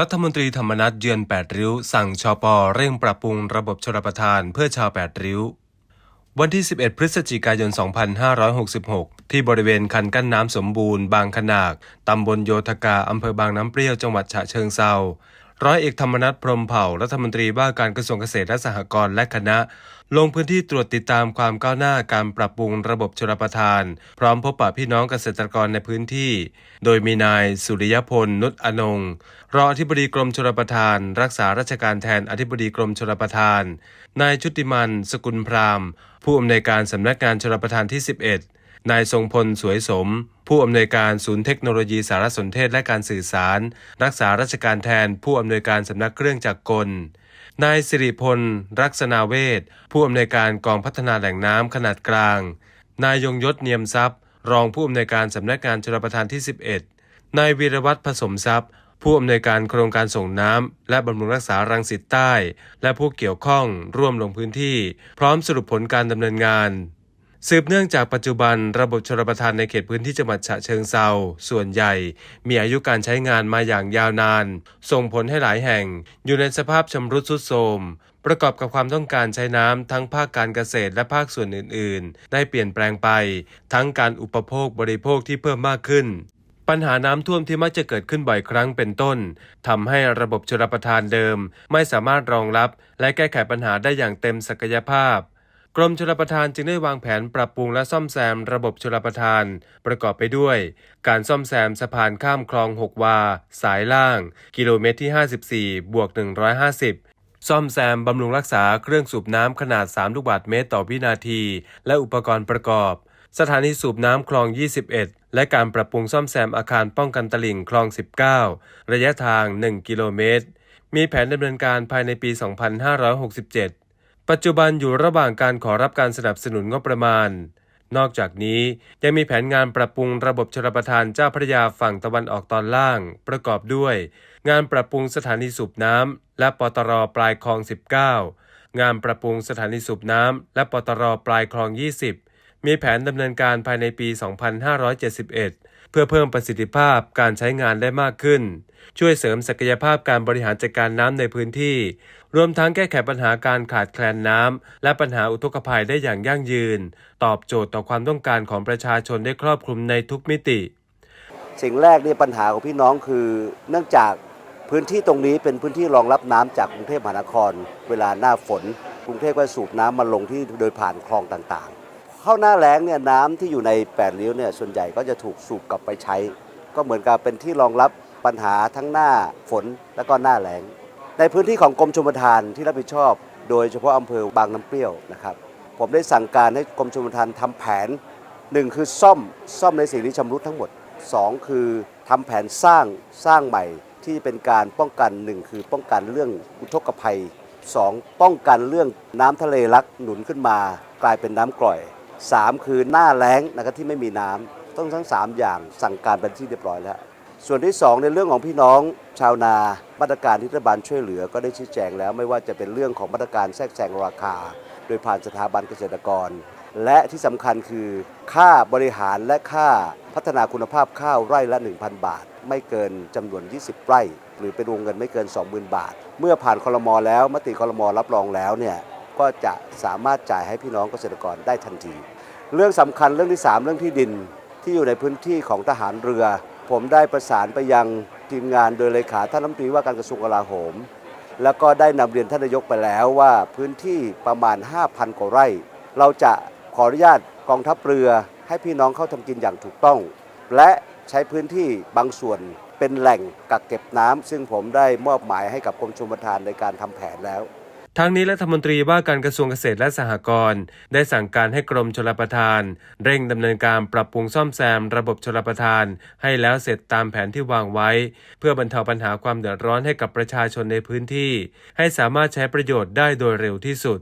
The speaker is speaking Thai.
รัฐมนตรีธรรมนัฐเยือน 8 ริ้ว สั่งชอปอเร่งปรับปรุงระบบชลประทานเพื่อชาว 8 ริ้ว วันที่ 11 พฤศจิกายน 2566 ที่บริเวณคันกั้นน้ำสมบูรณ์บางขนาก ตำบลโยธกา อำเภอบางน้ำเปรี้ยว จังหวัดฉะเชิงเซา ร้อยเอกธรรมนัฐพรหมเผ่ารัฐมนตรีว่าการกระทรวงเกษตรและสหกรณ์และคณะ ลงพื้นที่ตรวจติดตามความก้าวหน้าการปรับปรุงระบบชลประทาน พร้อมพบปะพี่น้องเกษตรกรในพื้นที่ โดยมีนายสุริยพลนุชอนงรองอธิบดีกรมชลประทาน รักษาราชการแทนอธิบดีกรมชลประทาน นายชุติมัน สกุลพรามผู้อำนวยการสำนักงานชลประทานที่ 11 นายทรงพลสวยสม ผู้อำนวยการศูนย์เทคโนโลยีสารสนเทศและการสื่อสาร รักษาราชการแทน ผู้อำนวยการสำนักเครื่องจักรกล นายสิริพล รักษนาเวศผู้อำนวยการกองพัฒนาแหล่งน้ำขนาดกลาง นายยงยศเนียมทรัพย์ รองผู้อำนวยการสำนักงานชลประทานที่ 11 นายวีรวัตรผสมทรัพย์ ผู้อำนวยการโครงการส่งน้ำและบำรุงรักษารังสิตใต้ และผู้เกี่ยวข้องร่วมลงพื้นที่ พร้อมสรุปผลการดำเนินงาน สืบเนื่องจากปัจจุบันระบบชลประทานในเขตพื้นที่จังหวัดฉะเชิงเซาส่วนใหญ่ มีอายุการใช้งานมาอย่างยาวนาน ส่งผลให้หลายแห่ง อยู่ในสภาพชำรุดทรุดโทรมประกอบกับความต้องการใช้น้ำทั้งภาคการเกษตรและภาคส่วนอื่น ๆ ได้เปลี่ยนแปลงไป ทั้งการอุปโภคบริโภคที่เพิ่มมากขึ้น ปัญหาน้ำท่วมที่มักจะเกิดขึ้นบ่อยครั้งเป็นต้นทำให้ระบบชลประทานเดิม ไม่สามารถรองรับ และแก้ไขปัญหาได้อย่างเต็มศักยภาพ กรมชลประทานจึงได้วางแผนปรับปรุงและซ่อมแซมระบบชลประทาน ประกอบไปด้วย การซ่อมแซมสะพานข้ามคลอง 6 วา สายล่าง กิโลเมตรที่ 54 บวก 150ซ่อมแซมบำรุงรักษาเครื่องสูบน้ำขนาด 3 ลูกบาศก์เมตรต่อวินาที และอุปกรณ์ประกอบ สถานีสูบน้ำคลอง 21 และการปรับปรุงซ่อมแซมอาคารป้องกันตลิ่งคลอง 19 ระยะทาง 1 กิโลเมตร มีแผนดำเนินการภายในปี 2567 ปัจจุบันอยู่ระหว่างการขอรับการสนับสนุนงบประมาณ นอกจากนี้ยังมีแผนงานปรับปรุงระบบชลประทานเจ้าพระยาฝั่งตะวันออกตอนล่าง ประกอบด้วย งานปรับปรุงสถานีสูบน้ำและปตรปลายคลอง 19 งานปรับปรุงสถานีสูบน้ำและปตรปลายคลอง 20 มีแผนดำเนินการภายในปี 2571เพื่อเพิ่มประสิทธิภาพการใช้งานได้มากขึ้น ช่วยเสริมศักยภาพการบริหารจัดการน้ำในพื้นที่ รวมทั้งแก้ไขปัญหาการขาดแคลนน้ำและปัญหาอุทกภัยได้อย่างยั่งยืน ตอบโจทย์ต่อความต้องการของประชาชนได้ครอบคลุมในทุกมิติ สิ่งแรกเนี่ยปัญหาของพี่น้องคือ เนื่องจากพื้นที่ตรงนี้เป็นพื้นที่รองรับน้ำจากกรุงเทพมหานคร เวลาหน้าฝน กรุงเทพก็สูบน้ำมาลงที่โดยผ่านคลองต่างๆ เข้าหน้าแล้งเนี่ยน้ำที่อยู่ในแปดริ้วเนี่ยส่วนใหญ่ก็จะถูกสูบกลับไปใช้ ก็เหมือนกับเป็นที่รองรับปัญหาทั้งหน้าฝนและก็หน้าแล้ง ในพื้นที่ของกรมชลประทานที่รับผิดชอบ โดยเฉพาะอำเภอบางน้ำเปรี้ยวนะครับผมได้สั่งการให้กรมชลประทานทำแผนหนึ่งคือซ่อมซ่อมในสิ่งที่ชำรุดทั้งหมดสองคือทำแผนสร้างสร้างใหม่ที่เป็นการป้องกันหนึ่งคือป้องกันเรื่องอุทกภัยสองป้องกันเรื่องน้ำทะเลลักหนุนขึ้นมา กลายเป็นน้ำกร่อย สามคือหน้าแล้งนะครับที่ไม่มีน้ำต้องทั้งสามอย่างสั่งการเป็นที่เรียบร้อยแล้ว ส่วนที่สองในเรื่องของพี่น้องชาวนามาตรการที่รัฐบาลช่วยเหลือก็ได้ชี้แจงแล้ว ไม่ว่าจะเป็นเรื่องของมาตรการแทรกแซงราคา โดยผ่านสถาบันเกษตรกร และที่สำคัญคือค่าบริหารและค่าพัฒนาคุณภาพข้าวไร่ละ 1,000 บาท ไม่เกินจำนวน 20 ไร่ หรือเป็นวงเงินไม่เกิน 20,000 บาท เมื่อผ่านคลมอแล้วมติคลมอรับรองแล้วเนี่ย ก็จะสามารถจ่ายให้พี่น้องเกษตรกรได้ทันที เรื่องสำคัญเรื่องที่ 3 เรื่องที่ดินที่อยู่ในพื้นที่ของทหารเรือ ผมได้ประสานไปยังทีมงานโดยเลขาท่านรัฐมนตรีว่าการกระทรวงกลาโหม แล้วก็ได้นำเรียนท่านนายกไปแล้วว่าพื้นที่ประมาณ 5,000 กว่าไร่ เราจะขออนุญาตกองทัพเรือให้พี่น้องเข้าทำกินอย่างถูกต้อง และใช้พื้นที่บางส่วนเป็นแหล่งกักเก็บน้ำซึ่งผมได้มอบหมายให้กับกรมชลประทานในการทำแผนแล้ว ทั้งนี้รัฐมนตรีว่าการกระทรวงเกษตรและสหกรณ์ได้สั่งการให้กรมชลประทาน เร่งดำเนินการปรับปรุงซ่อมแซมระบบชลประทาน ให้แล้วเสร็จตามแผนที่วางไว้ เพื่อบรรเทาปัญหาความเดือดร้อนให้กับประชาชนในพื้นที่ ให้สามารถใช้ประโยชน์ได้โดยเร็วที่สุด